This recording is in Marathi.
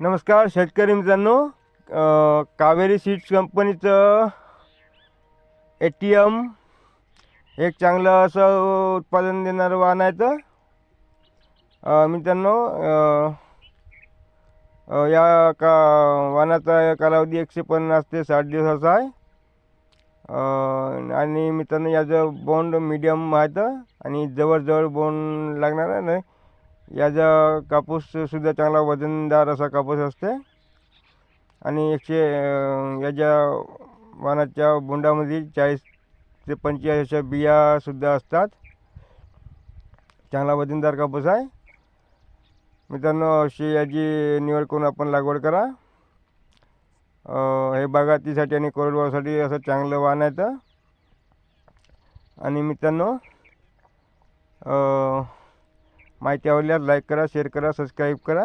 नमस्कार शेतकरी मित्रांनो. कावेरी सीड्स कंपनीचं ए टी एम एक चांगलं असं उत्पादन देणारं वाहन आहे तर मित्रांनो या का वाहनाचा कालावधी एकशे पन्नास ते साठ दिवसाचा आहे. आणि मित्रांनो याचं बोंड मीडियम आहे तर आणि जवळजवळ बोंड लागणार आहे. ना याचा कापूससुद्धा चांगला वजनदार असा कापूस असते. आणि एकशे याच्या वाहनाच्या बोंडामध्ये चाळीस ते पंचेचाळीस अशा बियासुद्धा असतात. चांगला वजनदार कापूस आहे. मित्रांनो अशी याची निवड करून आपण लागवड करा. हे बागायतीसाठी आणि कोरडवासाठी असं चांगलं वाहन आहे तर. आणि मित्रांनो माहिती आवडल्यास लाईक करा शेअर करा सबस्क्राईब करा.